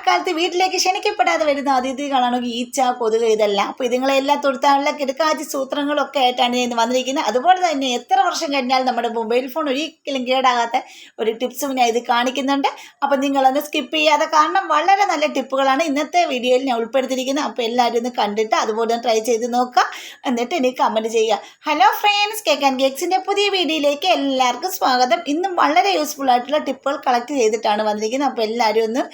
മഴക്കാലത്ത് വീട്ടിലേക്ക് ക്ഷണിക്കപ്പെടാതെ വരുന്ന അതിഥികളാണ് ഈച്ച കൊതുക് ഇതെല്ലാം. അപ്പോൾ ഇതുങ്ങളെല്ലാം തൊടുത്താനുള്ള കിടക്കാച്ചി സൂത്രങ്ങളൊക്കെ ആയിട്ടാണ് ഇന്ന് വന്നിരിക്കുന്നത്. അതുപോലെ തന്നെ എത്ര വർഷം കഴിഞ്ഞാൽ നമ്മുടെ മൊബൈൽ ഫോൺ ഒരിക്കലും കേടാകാത്ത ഒരു ടിപ്സും ഞാൻ ഇത് കാണിക്കുന്നുണ്ട്. അപ്പോൾ നിങ്ങളൊന്ന് സ്കിപ്പ് ചെയ്യാതെ കാരണം വളരെ നല്ല ടിപ്പുകളാണ് ഇന്നത്തെ വീഡിയോയിൽ ഞാൻ ഉൾപ്പെടുത്തിയിരിക്കുന്നത്. അപ്പോൾ എല്ലാവരും ഒന്ന് കണ്ടിട്ട് അതുപോലെ ട്രൈ ചെയ്ത് നോക്കുക. എന്നിട്ട് എനിക്ക് കമന്റ് ചെയ്യുക. ഹലോ ഫ്രണ്ട്സ് കേക്ക് ആൻഡ് കേക്സിന്റെ പുതിയ വീഡിയോയിലേക്ക് എല്ലാവർക്കും സ്വാഗതം. ഇന്നും വളരെ യൂസ്ഫുൾ ആയിട്ടുള്ള ടിപ്പുകൾ കളക്ട് ചെയ്തിട്ടാണ് വന്നിരിക്കുന്നത്. അപ്പോൾ എല്ലാവരും ഒന്ന്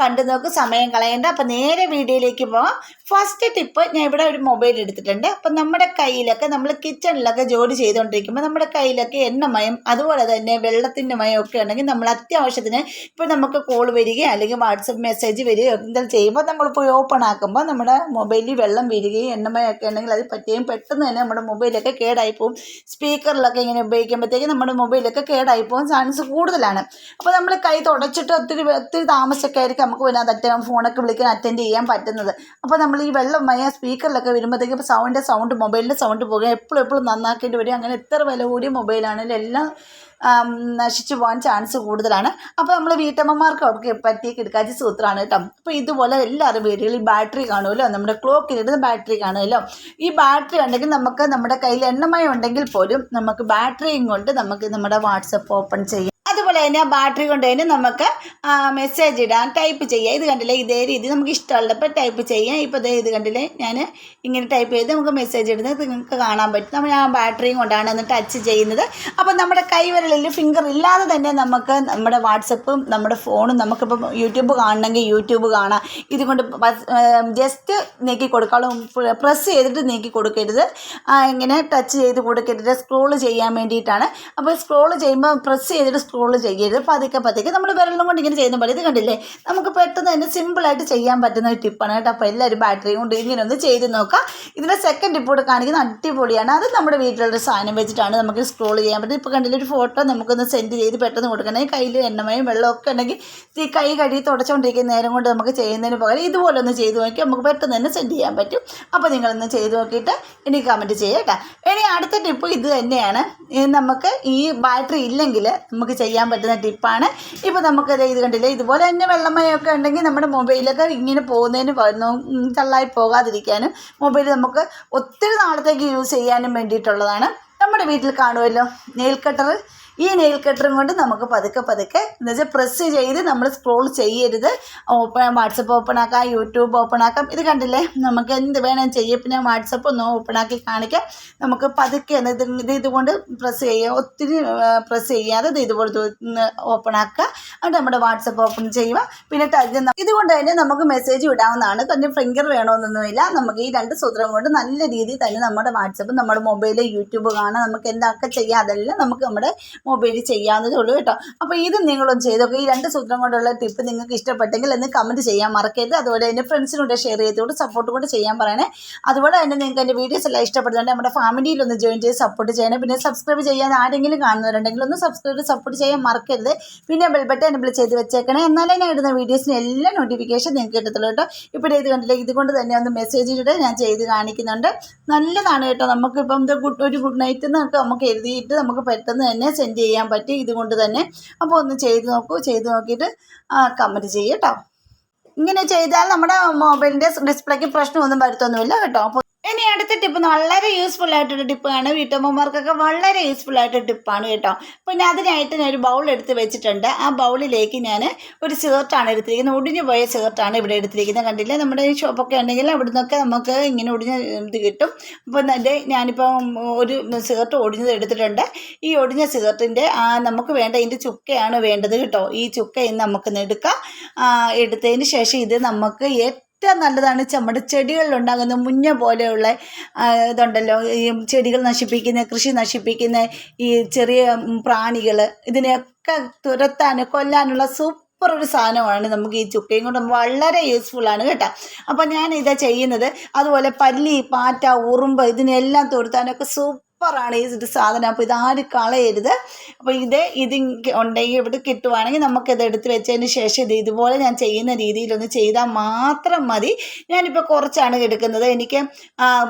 കണ്ടു നോക്ക് സമയം കളയേണ്ട. അപ്പം നേരെ വീഡിയോയിലേക്ക് പോവാം. ഫസ്റ്റ് ടിപ്പ് ഞാൻ ഇവിടെ ഒരു മൊബൈൽ എടുത്തിട്ടുണ്ട്. അപ്പം നമ്മുടെ കയ്യിലൊക്കെ നമ്മൾ കിച്ചണിലൊക്കെ ജോലി ചെയ്തുകൊണ്ടിരിക്കുമ്പോൾ നമ്മുടെ കയ്യിലൊക്കെ എണ്ണമയം അതുപോലെ തന്നെ വെള്ളത്തിന്റെ മയം ഒക്കെ ഉണ്ടെങ്കിൽ നമ്മൾ അത്യാവശ്യത്തിന് ഇപ്പോൾ നമുക്ക് കോൾ വരികയോ അല്ലെങ്കിൽ വാട്സപ്പ് മെസ്സേജ് വരികയോ എന്തെങ്കിലും ചെയ്യുമ്പോൾ നമ്മൾ പോയി ഓപ്പൺ ആക്കുമ്പോൾ നമ്മുടെ മൊബൈലിൽ വെള്ളം വീഴുകയും എണ്ണമയമൊക്കെ ഉണ്ടെങ്കിൽ അത് പറ്റുകയും പെട്ടെന്ന് തന്നെ നമ്മുടെ മൊബൈലൊക്കെ കേടായി പോകും സ്പീക്കറിലൊക്കെ ഇങ്ങനെ ഉപയോഗിക്കുമ്പോഴത്തേക്ക് നമ്മുടെ മൊബൈലൊക്കെ കേടായി പോകാൻ ചാൻസ് കൂടുതലാണ്. അപ്പോൾ നമ്മൾ കൈ തുടച്ചിട്ട് ഒത്തിരി ഒത്തിരി താമസമൊക്കെ ആയിരിക്കും നമുക്ക് അത് ഫോണൊക്കെ വിളിക്കാൻ അറ്റൻഡ് ചെയ്യാൻ പറ്റുന്നത്. അപ്പോൾ നമ്മൾ ഈ വെള്ളം മയ സ്പീക്കറിലൊക്കെ വരുമ്പോഴത്തേക്കും സൗണ്ട് സൗണ്ട് മൊബൈലിന്റെ സൗണ്ട് പോകുക. എപ്പോഴും എപ്പോഴും നന്നാക്കേണ്ടി വരും അങ്ങനെ എത്ര വില കൂടിയ മൊബൈലാണെങ്കിലും എല്ലാം നശിച്ചു പോകാൻ ചാൻസ് കൂടുതലാണ്. അപ്പോൾ നമ്മൾ വീട്ടമ്മമാർക്ക് അവർക്ക് പറ്റിയ കിടക്കാച്ചി സൂത്രമാണ് കേട്ടോ. അപ്പോൾ ഇതുപോലെ എല്ലാവരും വീടുകളിൽ ബാറ്ററി കാണുമല്ലോ? നമ്മുടെ ക്ലോക്കിലിടുന്ന ബാറ്ററി കാണുമല്ലോ? ഈ ബാറ്ററി ഉണ്ടെങ്കിൽ നമുക്ക് നമ്മുടെ കയ്യിൽ എണ്ണമയം ഉണ്ടെങ്കിൽ പോലും നമുക്ക് ബാറ്ററിയും കൊണ്ട് നമുക്ക് നമ്മുടെ വാട്സപ്പ് ഓപ്പൺ ചെയ്യാം. അതുപോലെ തന്നെ ബാറ്ററി കൊണ്ട് തന്നെ നമുക്ക് മെസ്സേജ് ഇടാൻ ടൈപ്പ് ചെയ്യാം. ഇത് കണ്ടില്ലേ? ഇതേ രീതി നമുക്ക് ഇഷ്ടമുള്ളപ്പോൾ ടൈപ്പ് ചെയ്യാം. ഇപ്പോൾ ദേ ഇത് കണ്ടില്ലേ? ഞാൻ ഇങ്ങനെ ടൈപ്പ് ചെയ്ത് നമുക്ക് മെസ്സേജ് ഇടുന്നത് നിങ്ങൾക്ക് കാണാൻ പറ്റും. നമ്മൾ ആ ബാറ്ററിയും കൊണ്ടാണ് ഒന്ന് ടച്ച് ചെയ്യുന്നത്. അപ്പോൾ നമ്മുടെ കൈവിരലിൽ ഫിംഗർ ഇല്ലാതെ തന്നെ നമുക്ക് നമ്മുടെ വാട്സപ്പും നമ്മുടെ ഫോണും നമുക്കിപ്പം യൂട്യൂബ് കാണണമെങ്കിൽ യൂട്യൂബ് കാണാം. ഇതുകൊണ്ട് ജസ്റ്റ് നീക്കി കൊടുക്കാളും പ്രസ് ചെയ്തിട്ട് നീക്കി കൊടുക്കരുത്. ഇങ്ങനെ ടച്ച് ചെയ്ത് കൊടുക്കരുത്. സ്ക്രോൾ ചെയ്യാൻ വേണ്ടിയിട്ടാണ്. അപ്പോൾ സ്ക്രോൾ ചെയ്യുമ്പോൾ പ്രസ് ചെയ്തിട്ട് സ്ക്രോൾ ചെയ്യരുത്. പതുക്കെ പതുക്കെ നമ്മൾ വിരലും കൊണ്ട് ഇങ്ങനെ ചെയ്യുന്ന പോലെ ഇത് കണ്ടില്ലേ? നമുക്ക് പെട്ടെന്ന് തന്നെ സിമ്പിളായിട്ട് ചെയ്യാൻ പറ്റുന്ന ഒരു ടിപ്പാണ് കേട്ടോ. അപ്പോൾ എല്ലാവരും ബാറ്ററി കൊണ്ട് ഇങ്ങനെ ഒന്ന് ചെയ്ത് നോക്കാം. ഇതിന്റെ സെക്കൻഡ് ടിപ്പ് കൂടെ കാണിക്കുന്ന അടിപൊളിയാണ്. അത് നമ്മുടെ വീട്ടിലുള്ള സാധനം വെച്ചിട്ടാണ് നമുക്ക് സ്ക്രോൾ ചെയ്യാൻ പറ്റും ഇപ്പോൾ കണ്ടില്ല ഒരു ഫോട്ടോ നമുക്കൊന്ന് സെൻഡ് ചെയ്ത് പെട്ടെന്ന് കൊടുക്കണമെങ്കിൽ കയ്യിൽ എണ്ണമയും വെള്ളമൊക്കെ ഉണ്ടെങ്കിൽ ഈ കൈ കഴുകി തുടച്ചുകൊണ്ടിരിക്കുന്ന നേരം കൊണ്ട് നമുക്ക് ചെയ്യുന്നതിന് പകരം ഇതുപോലെ ഒന്ന് ചെയ്ത് നോക്കി നമുക്ക് പെട്ടെന്ന് തന്നെ സെൻഡ് ചെയ്യാൻ പറ്റും. അപ്പോൾ നിങ്ങളൊന്ന് ചെയ്ത് നോക്കിയിട്ട് എനിക്ക് കമന്റ് ചെയ്യാം കേട്ടോ. ഇനി അടുത്ത ടിപ്പ് ഇത് തന്നെയാണ്. നമുക്ക് ഈ ബാറ്ററി ഇല്ലെങ്കിൽ നമുക്ക് ചെയ്യാൻ പറ്റുന്ന ടിപ്പാണ്. ഇപ്പോൾ നമുക്ക് ദേ ഇത് കണ്ടില്ലേ? ഇതുപോലെ തന്നെ വെള്ളമയൊക്കെ ഉണ്ടെങ്കിൽ നമ്മുടെ മൊബൈലൊക്കെ ഇങ്ങനെ പോകുന്നതിന് തള്ളായി പോകാതിരിക്കാനും മൊബൈൽ നമുക്ക് ഒത്തിരി നാളത്തേക്ക് യൂസ് ചെയ്യാനും വേണ്ടിയിട്ടുള്ളതാണ്. നമ്മുടെ വീട്ടിൽ കാണുമല്ലോ നെയിൽ കട്ടർ ഈ നെയിൽ കട്ടറും കൊണ്ട് നമുക്ക് പതുക്കെ പതുക്കെ എന്ന് വെച്ചാൽ പ്രസ് ചെയ്ത് നമ്മൾ സ്ക്രോൾ ചെയ്യരുത്. ഓപ്പൺ വാട്സപ്പ് ഓപ്പൺ ആക്കാം യൂട്യൂബ് ഓപ്പൺ ആക്കാം. ഇത് കണ്ടില്ലേ? നമുക്ക് എന്ത് വേണം ചെയ്യാം. പിന്നെ വാട്സപ്പ് ഒന്ന് ഓപ്പൺ ആക്കി കാണിക്കാം. നമുക്ക് പതുക്കെ ഇത് ഇത് ഇതുകൊണ്ട് പ്രസ് ചെയ്യുക ഒത്തിരി പ്രസ് ചെയ്യാതെ ഇത് ഇതുപോലെ ഓപ്പൺ ആക്കുക. എന്നിട്ട് നമ്മുടെ വാട്സപ്പ് ഓപ്പൺ ചെയ്യുക. പിന്നെ ടച്ച് ഇതുകൊണ്ട് തന്നെ നമുക്ക് മെസ്സേജ് വിടാവുന്നതാണ്. പിന്നെ ഫിംഗർ വേണമെന്നൊന്നുമില്ല നമുക്ക് ഈ രണ്ട് സൂത്രം കൊണ്ട് നല്ല രീതിയിൽ തന്നെ നമ്മുടെ വാട്സപ്പ് നമ്മുടെ മൊബൈൽ യൂട്യൂബ് കാണാം. നമുക്ക് എന്തൊക്കെ ചെയ്യാം അതെല്ലാം നമുക്ക് നമ്മുടെ മൊബൈലിൽ ചെയ്യാവുന്നതേ ഉള്ളൂ കേട്ടോ. അപ്പോൾ ഇത് നിങ്ങളൊന്ന് ചെയ്തൊക്കെ. ഈ രണ്ട് സൂത്രം കൊണ്ടുള്ള ടിപ്പ് നിങ്ങൾക്ക് ഇഷ്ടപ്പെട്ടെങ്കിൽ എന്ന് കമന്റ് ചെയ്യാൻ മറക്കരുത്. അതുപോലെ തന്നെ ഫ്രണ്ട്സിനോട് ഷെയർ ചെയ്തുകൊണ്ട് സപ്പോർട്ട് കൂടെ ചെയ്യാൻ പറയണേ. അതുപോലെ തന്നെ നിങ്ങൾക്ക് എന്റെ വീഡിയോസ് എല്ലാം ഇഷ്ടപ്പെടുന്നുണ്ട് നമ്മുടെ ഫാമിലിയിൽ ഒന്ന് ജോയിൻ ചെയ്ത് സപ്പോർട്ട് ചെയ്യണം. പിന്നെ സബ്സ്ക്രൈബ് ചെയ്യാൻ ആരെങ്കിലും കാണുന്നവരുണ്ടെങ്കിൽ ഒന്ന് സബ്സ്ക്രൈബ് സപ്പോർട്ട് ചെയ്യാൻ മറക്കരുത്. പിന്നെ ബെൽ ബട്ടൺ എനബിൾ ചെയ്ത് വെച്ചേക്കണേ. എന്നാലേ ഞാൻ ഇടുന്ന വീഡിയോസിന് എല്ലാ നോട്ടിഫിക്കേഷൻ നിങ്ങൾക്ക് കിട്ടത്തുള്ളൂ കേട്ടോ. ഇപ്പോൾ ഇത് കണ്ടില്ലേ? ഇതുകൊണ്ട് തന്നെ ഒന്ന് മെസ്സേജ് മെസ്സേജിലൂടെ ഞാൻ ചെയ്ത് കാണിക്കുന്നുണ്ട്. നല്ലതാണ് കേട്ടോ. നമുക്ക് ഇപ്പം ഒരു ഗുഡ് നൈറ്റ് എന്നൊക്കെ നമുക്ക് എഴുതിയിട്ട് നമുക്ക് പെട്ടെന്ന് തന്നെ സെൻഡ് ചെയ്യാൻ പറ്റി. ഇതുകൊണ്ട് തന്നെ അപ്പോൾ ഒന്ന് ചെയ്ത് നോക്കൂ. ചെയ്ത് നോക്കിയിട്ട് കമന്റ് ചെയ്യൂ കേട്ടോ ഇങ്ങനെ ചെയ്താൽ നമ്മുടെ മൊബൈലിന്റെ ഡിസ്പ്ലേക്ക് പ്രശ്നമൊന്നും വരുത്തൊന്നുമില്ല കേട്ടോ. ഇനി അടുത്ത ടിപ്പ് വളരെ യൂസ്ഫുൾ ആയിട്ടൊരു ടിപ്പാണ് വീട്ടമ്മമാർക്കൊക്കെ വളരെ യൂസ്ഫുൾ ആയിട്ടൊരു ടിപ്പാണ് കേട്ടോ. പിന്നെ അതിനായിട്ട് ഞാൻ ഒരു ബൗൾ എടുത്ത് വെച്ചിട്ടുണ്ട്. ആ ബൗളിലേക്ക് ഞാൻ ഒരു ചേർട്ടാണ് എടുത്തിരിക്കുന്നത്. ഒടിഞ്ഞു പോയ ചേർട്ടാണ് ഇവിടെ എടുത്തിരിക്കുന്നത്. കണ്ടില്ലേ? നമ്മുടെ ഷോപ്പൊക്കെ ഉണ്ടെങ്കിൽ അവിടെ നിന്നൊക്കെ നമുക്ക് ഇങ്ങനെ ഒടിഞ്ഞ ഇത് കിട്ടും. അപ്പോൾ എന്റെ ഞാനിപ്പം ഒരു ചേർട്ട് ഒടിഞ്ഞത് എടുത്തിട്ടുണ്ട്. ഈ ഒടിഞ്ഞ ചേർട്ടിന്റെ നമുക്ക് വേണ്ട ഇതിന്റെ ചുക്കയാണ് വേണ്ടത് കേട്ടോ. ഈ ചുക്ക ഇന്ന് നമുക്ക് എടുക്കാം. എടുത്തതിന് ശേഷം ഇത് നമുക്ക് ഏറ്റവും നല്ലതാണ് നമ്മുടെ ചെടികളിൽ ഉണ്ടാകുന്ന മുഞ്ഞ പോലെയുള്ള ഇതുണ്ടല്ലോ ഈ ചെടികൾ നശിപ്പിക്കുന്ന കൃഷി നശിപ്പിക്കുന്ന ഈ ചെറിയ പ്രാണികൾ ഇതിനെയൊക്കെ തുരത്താൻ കൊല്ലാനുള്ള സൂപ്പർ ഒരു സാധനമാണ് നമുക്ക് ഈ ചുക്കയും കൊണ്ട്. വളരെ യൂസ്ഫുൾ ആണ് കേട്ടോ. അപ്പോൾ ഞാൻ ഇതാ ചെയ്യുന്നത്. അതുപോലെ പല്ലി പാറ്റ ഉറുമ്പ് ഇതിനെല്ലാം തൊടുത്താനൊക്കെ സൂപ്പർ സൂപ്പറാണ്. ഈ ഒരു സാധനം അപ്പോൾ ഇതാരും കളയരുത്. അപ്പോൾ ഇത് ഇത് ഉണ്ടെങ്കിൽ ഇവിടെ കിട്ടുവാണെങ്കിൽ നമുക്കിത് എടുത്ത് വെച്ചതിന് ശേഷം ഇത് ഇതുപോലെ ഞാൻ ചെയ്യുന്ന രീതിയിലൊന്ന് ചെയ്താൽ മാത്രം മതി. ഞാനിപ്പോൾ കുറച്ചാണ് എടുക്കുന്നത്. എനിക്ക്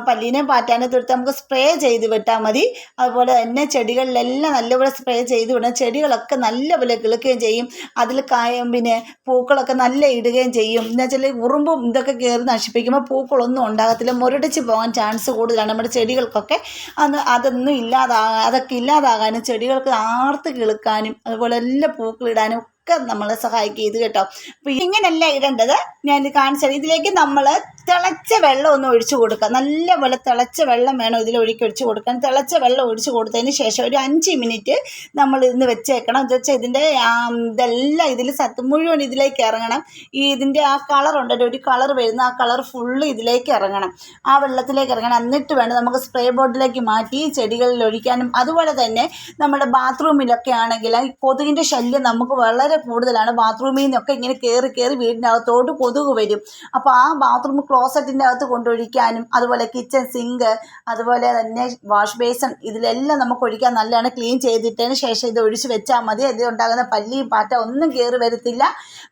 പല്ലിനെ പാറ്റാനെ തൊടുത്ത് നമുക്ക് സ്പ്രേ ചെയ്ത് വിട്ടാൽ മതി. അതുപോലെ തന്നെ ചെടികളിലെല്ലാം നല്ലപോലെ സ്പ്രേ ചെയ്ത് വിടണം. ചെടികളൊക്കെ നല്ലപോലെ കിളുക്കുകയും ചെയ്യും. അതിൽ കായം പിന്നെ പൂക്കളൊക്കെ നല്ല ഇടുകയും ചെയ്യും. എന്ന് വെച്ചാൽ ഉറുമ്പും ഇതൊക്കെ കയറി നശിപ്പിക്കുമ്പോൾ പൂക്കളൊന്നും ഉണ്ടാകത്തില്ല. മുരടിച്ച് പോകാൻ ചാൻസ് കൂടുതലാണ്. നമ്മുടെ ചെടികൾക്കൊക്കെ. അന്ന് അതൊന്നും ഇല്ലാതാകാൻ അതൊക്കെ ഇല്ലാതാകാനും ചെടികൾക്ക് ആർത്ത് കിളുക്കാനും അതുപോലെ എല്ലാ പൂക്കളിടാനും ഒക്കെ നമ്മളെ സഹായിക്കും ഇത് കേട്ടോ. അപ്പോൾ ഇങ്ങനെയല്ല ഇടേണ്ടത്. ഞാൻ കാണിച്ചത് ഇതിലേക്ക് നമ്മൾ തിളച്ച വെള്ളം ഒന്ന് ഒഴിച്ചു കൊടുക്കുക നല്ല നല്ലപോലെ തിളച്ച വെള്ളം വേണം ഇതിൽ ഒഴുക്കി ഒഴിച്ച് കൊടുക്കാൻ. തിളച്ച വെള്ളം ഒഴിച്ചു കൊടുത്തതിന് ശേഷം ഒരു അഞ്ച് മിനിറ്റ് നമ്മൾ ഇന്ന് വെച്ചേക്കണം. എന്ന് വെച്ചാൽ ഇതിന്റെ ഇതെല്ലാം ഇതിൽ സത്ത് മുഴുവൻ ഇതിലേക്ക് ഇറങ്ങണം. ഈ ഇതിന്റെ ആ കളർ ഉണ്ടല്ലോ ഒരു കളർ വരുന്ന ആ കളർ ഫുള്ള് ഇതിലേക്ക് ഇറങ്ങണം. ആ വെള്ളത്തിലേക്ക് ഇറങ്ങണം. എന്നിട്ട് വേണം നമുക്ക് സ്പ്രേ ബോട്ടിലേക്ക് മാറ്റി ചെടികളിൽ ഒഴിക്കാനും. അതുപോലെ തന്നെ നമ്മുടെ ബാത്റൂമിലൊക്കെ ആണെങ്കിൽ ഈ കൊതുകിന്റെ ശല്യം നമുക്ക് വളരെ കൂടുതലാണ്. ബാത്റൂമിൽ നിന്നൊക്കെ ഇങ്ങനെ കയറി കയറി വീടിന്റെ അകത്തോട്ട് കൊതുക് വരും. അപ്പോൾ ആ ബാത്റൂം ക്ലോസറ്റിന്റെ അകത്ത് കൊണ്ടൊഴിക്കാനും അതുപോലെ കിച്ചൺ സിങ്ക് അതുപോലെ തന്നെ വാഷ് ബേസൺ ഇതിലെല്ലാം നമുക്ക് ഒഴിക്കാൻ നല്ലതാണ്. ക്ലീൻ ചെയ്തിട്ടതിന് ശേഷം ഇത് ഒഴിച്ച് വെച്ചാൽ മതി. ഇത് ഉണ്ടാകുന്ന പല്ലിയും പാറ്റ ഒന്നും കയറി വരത്തില്ല.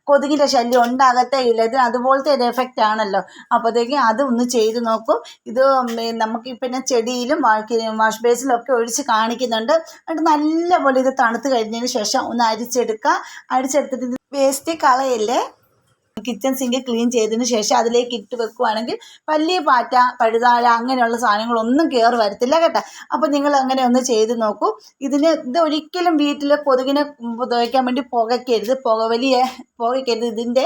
കൊതുകിന്റെ ശല്യം ഉണ്ടാകത്തേ ഇല്ല. ഇതിന് അതുപോലത്തെ ഒരു എഫക്റ്റ് ആണല്ലോ. അപ്പോഴത്തേക്കും അത് ഒന്ന് ചെയ്ത് നോക്കും. ഇത് നമുക്ക് പിന്നെ ചെടിയിലും വാഷ് ബേസിലും ഒക്കെ ഒഴിച്ച് കാണിക്കുന്നുണ്ട്. എന്നിട്ട് നല്ലപോലെ ഇത് തണുത്ത് കഴിഞ്ഞതിന് ശേഷം ഒന്ന് അരിച്ചെടുക്കുക. അരിച്ചെടുത്തിട്ട് വേസ്റ്റ് കളയല്ലേ? കിച്ചൺ സിങ്ക് ക്ലീൻ ചെയ്തതിന് ശേഷം അതിലേക്ക് ഇട്ട് വെക്കുവാണെങ്കിൽ പല്ലി പാറ്റ പഴുതാഴ അങ്ങനെയുള്ള സാധനങ്ങളൊന്നും കയറി വരത്തില്ല കേട്ടോ. അപ്പോൾ നിങ്ങൾ അങ്ങനെ ഒന്ന് ചെയ്ത് നോക്കൂ. ഇതിന് ഇത് ഒരിക്കലും വീട്ടിൽ കൊതുകിനെ ഉപയോഗിക്കാൻ വേണ്ടി പുകയ്ക്കരുത്. പുകവലിയെ പുകയ്ക്കരുത്. ഇതിന്റെ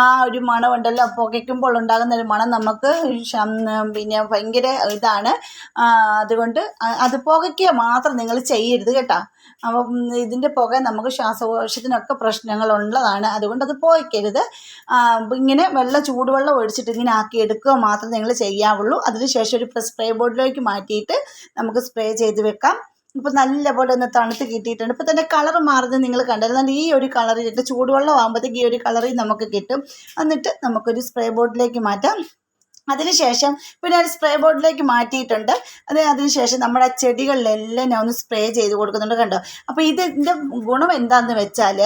ആ ഒരു മണമുണ്ടല്ലോ. പുകയ്ക്കുമ്പോൾ ഉണ്ടാകുന്ന ഒരു മണം നമുക്ക് പിന്നെ ഭയങ്കര ഇതാണ്. അതുകൊണ്ട് അത് പുകയ്ക്കുക മാത്രം നിങ്ങൾ ചെയ്യരുത് കേട്ടോ. അപ്പം ഇതിന്റെ പുക നമുക്ക് ശ്വാസകോശത്തിനൊക്കെ പ്രശ്നങ്ങളുള്ളതാണ്. അതുകൊണ്ട് അത് പുകയ്ക്കരുത്. ഇങ്ങനെ വെള്ളം ചൂടുവെള്ളം ഒഴിച്ചിട്ട് ഇങ്ങനെ ആക്കി എടുക്കുക മാത്രം നിങ്ങൾ ചെയ്യാവുള്ളൂ. അതിനുശേഷം ഒരു സ്പ്രേ ബോർഡിലേക്ക് മാറ്റിയിട്ട് നമുക്ക് സ്പ്രേ ചെയ്ത് വെക്കാം. ഇപ്പം നല്ലപോലെ ഒന്ന് തണുത്ത് കിട്ടിയിട്ടുണ്ട്. ഇപ്പം തന്നെ കളർ മാറുന്നത് നിങ്ങൾ കണ്ടിരുന്നാൽ ഈ ഒരു കളറിൽ ചൂടുവെള്ളം ആകുമ്പോഴത്തേക്ക് ഈ ഒരു കളറിൽ നമുക്ക് കിട്ടും. എന്നിട്ട് നമുക്കൊരു സ്പ്രേ ബോർഡിലേക്ക് മാറ്റാം. അതിനുശേഷം പിന്നെ ഒരു സ്പ്രേ ബോട്ടിലേക്ക് മാറ്റിയിട്ടുണ്ട്. അത് അതിനുശേഷം നമ്മുടെ ചെടികളിലെല്ലാം ഞാൻ ഒന്ന് സ്പ്രേ ചെയ്ത് കൊടുക്കുന്നുണ്ട് കണ്ടോ? അപ്പോൾ ഇതിന്റെ ഗുണം എന്താണെന്ന് വെച്ചാൽ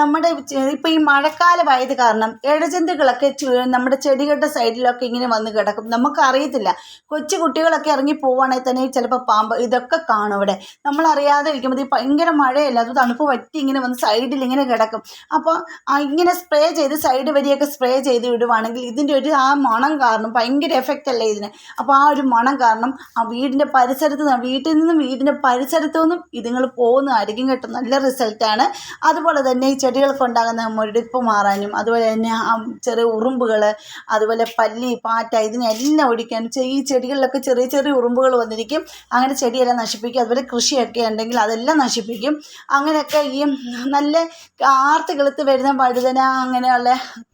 നമ്മുടെ ഇപ്പോൾ ഈ മഴക്കാലമായത് കാരണം ഇഴജന്തുക്കളൊക്കെ നമ്മുടെ ചെടികളുടെ സൈഡിലൊക്കെ ഇങ്ങനെ വന്ന് കിടക്കും. നമുക്ക് നമുക്കറിയത്തില്ല. കൊച്ചു കുട്ടികളൊക്കെ ഇറങ്ങി പോവുകയാണെങ്കിൽ തന്നെ ചിലപ്പോൾ പാമ്പ് ഇതൊക്കെ കാണും ഇവിടെ നമ്മളറിയാതെ ഇരിക്കുമ്പോൾ ഈ ഭയങ്കര മഴയല്ല? അത് തണുപ്പ് വറ്റി ഇങ്ങനെ വന്ന് സൈഡിൽ ഇങ്ങനെ കിടക്കും. അപ്പോൾ ഇങ്ങനെ സ്പ്രേ ചെയ്ത് സൈഡ് വരിയൊക്കെ സ്പ്രേ ചെയ്ത് വിടുവാണെങ്കിൽ ഇതിന്റെ ഒരു ആ മണം കാരണം ഭയങ്കര എഫക്റ്റ് അല്ലേ ഇതിന്? അപ്പോൾ ആ ഒരു മണം കാരണം ആ വീടിന്റെ പരിസരത്ത് നിന്ന് വീട്ടിൽ നിന്നും വീടിന്റെ പരിസരത്തു നിന്നും ഇതുങ്ങൾ പോകുന്നതായിരിക്കും കേട്ടോ നല്ല റിസൾട്ടാണ് അതുപോലെ തന്നെ ഈ ചെടികൾക്ക് ഉണ്ടാകുന്ന മുരടിപ്പ് മാറാനും അതുപോലെ തന്നെ ആ ചെറിയ ഉറുമ്പുകൾ അതുപോലെ പല്ലി പാറ്റ ഇതിനെല്ലാം ഒടിക്കാനും ഈ ചെടികളിലൊക്കെ ചെറിയ ചെറിയ ഉറുമ്പുകൾ വന്നിരിക്കും. അങ്ങനെ ചെടിയെല്ലാം നശിപ്പിക്കും. അതുപോലെ കൃഷിയൊക്കെ ഉണ്ടെങ്കിൽ അതെല്ലാം നശിപ്പിക്കും. അങ്ങനെയൊക്കെ ഈ നല്ല ആർത്ത് കിളുത്ത് വരുന്ന വഴുതന അങ്ങനെയുള്ള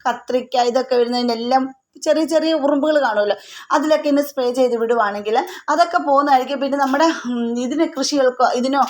കത്രിക്ക ഇതൊക്കെ വരുന്നതിനെല്ലാം ചെറിയ ചെറിയ ഉറുമ്പുകൾ കാണുമല്ലോ. അതിലൊക്കെ ഇന്ന് സ്പ്രേ ചെയ്ത് വിടുവാണെങ്കിൽ അതൊക്കെ പോകുന്നതായിരിക്കും. പിന്നെ നമ്മുടെ ഇതിന് കൃഷികൾക്കോ ഇതിനോ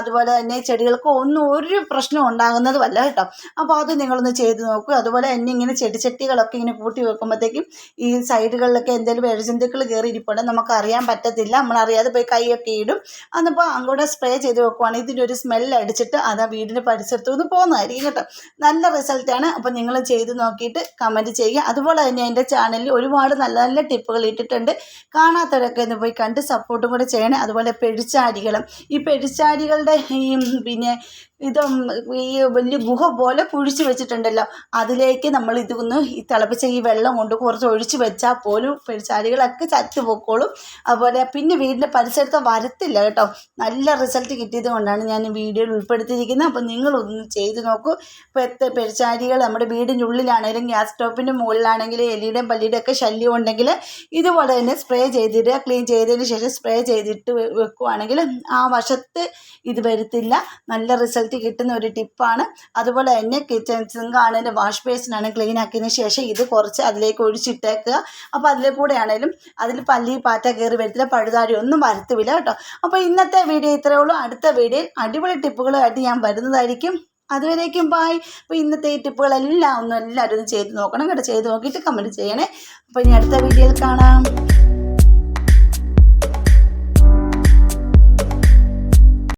അതുപോലെ തന്നെ ചെടികൾക്കോ ഒന്നും ഒരു പ്രശ്നം ഉണ്ടാകുന്നതുമല്ല കേട്ടോ. അപ്പോൾ അത് നിങ്ങളൊന്ന് ചെയ്ത് നോക്കൂ. അതുപോലെ തന്നെ ഇങ്ങനെ ചെടിച്ചട്ടികളൊക്കെ ഇങ്ങനെ കൂട്ടി വെക്കുമ്പോഴത്തേക്കും ഈ സൈഡുകളിലൊക്കെ എന്തെങ്കിലും എഴുജന്തുക്കൾ കയറി ഇരിപ്പുണ്ട്. നമുക്ക് അറിയാൻ പറ്റത്തില്ല. നമ്മളറിയാതെ പോയി കൈയൊക്കെ ഇടും. അന്നിപ്പോൾ അങ്ങോട്ട് സ്പ്രേ ചെയ്ത് വെക്കുവാണെങ്കിൽ ഇതിന്റെ ഒരു സ്മെൽ അടിച്ചിട്ട് അത് വീടിന്റെ പരിസരത്തു നിന്ന് പോകുന്നതായിരിക്കും കേട്ടോ. നല്ല റിസൾട്ടാണ് അപ്പോൾ നിങ്ങൾ ചെയ്ത് നോക്കിയിട്ട് കമന്റ് ചെയ്യുക. അതുപോലെ തന്നെ എന്റെ ചാനലിൽ ഒരുപാട് നല്ല നല്ല ടിപ്പുകൾ ഇട്ടിട്ടുണ്ട്. കാണാത്തവരൊക്കെ ഒന്ന് പോയി കണ്ട് സപ്പോർട്ടും കൂടെ ചെയ്യണേ. അതുപോലെ പെഴിച്ചാടികളും ഈ പെഴിച്ചാടികളുടെ ഈ പിന്നെ ഇതും ഈ വലിയ ഗുഹ പോലെ കുഴിച്ച് വെച്ചിട്ടുണ്ടല്ലോ. അതിലേക്ക് നമ്മൾ ഇതൊന്ന് ഈ തിളപ്പിച്ച ഈ വെള്ളം കൊണ്ട് കുറച്ച് ഒഴിച്ചു വെച്ചാൽ പോലും പെഴിച്ചാടികളൊക്കെ ചത്തു പൊക്കോളും. അതുപോലെ പിന്നെ വീടിന്റെ പരിസരത്ത് വരത്തില്ല കേട്ടോ. നല്ല റിസൾട്ട് കിട്ടിയത് കൊണ്ടാണ് ഞാൻ വീഡിയോയിൽ ഉൾപ്പെടുത്തിയിരിക്കുന്നത്. അപ്പോൾ നിങ്ങളൊന്ന് ചെയ്ത് നോക്കൂ. ഇപ്പോൾ എത്ര പെരിച്ചാരികൾ നമ്മുടെ വീടിന്റെ ഉള്ളിലാണെങ്കിലും ഗ്യാസ് സ്റ്റോപ്പിന്റെ മുകളിലാണെങ്കിലും എലിയുടെയും പല്ലിയുടെയും ഒക്കെ ശല്യം ഉണ്ടെങ്കിൽ ഇതുപോലെ തന്നെ സ്പ്രേ ചെയ്തിടുക. ക്ലീൻ ചെയ്തതിന് ശേഷം സ്പ്രേ ചെയ്തിട്ട് വെക്കുവാണെങ്കിൽ ആ വശത്ത് ഇത് വരത്തില്ല. നല്ല റിസൾട്ട് കിട്ടുന്ന ഒരു ടിപ്പാണ്. അതുപോലെ തന്നെ കിച്ചൺ സിങ്ക് ആണെങ്കിലും വാഷ് ബേസിനാണ് ക്ലീൻ ആക്കിയതിന് ശേഷം ഇത് കുറച്ച് അതിലേക്ക് ഒഴിച്ചിട്ടേക്കുക. അപ്പോൾ അതിലെ കൂടെ ആണെങ്കിലും അതിൽ പല്ലി പാറ്റ കയറി വരത്തില്ല പഴുതാരി ഒന്നും വരത്തുമില്ല കേട്ടോ. അപ്പോൾ ഇന്നത്തെ വീഡിയോ ഇത്രയേ ഉള്ളൂ. അടുത്ത വീഡിയോ അടിപൊളി ടിപ്പുകളായിട്ട് ഞാൻ വരുന്നതായിരിക്കും. അതുവരേക്കും ബായ് അപ്പോൾ ഇന്നത്തെ ഈ ടിപ്പുകളെല്ലാം ഒന്നും എല്ലാവരും ഒന്ന് ചെയ്ത് നോക്കണം കേട്ടോ. ചെയ്ത് നോക്കിയിട്ട് കമന്റ് ചെയ്യണേ. അപ്പോൾ ഇനി അടുത്ത വീഡിയോയിൽ കാണാം.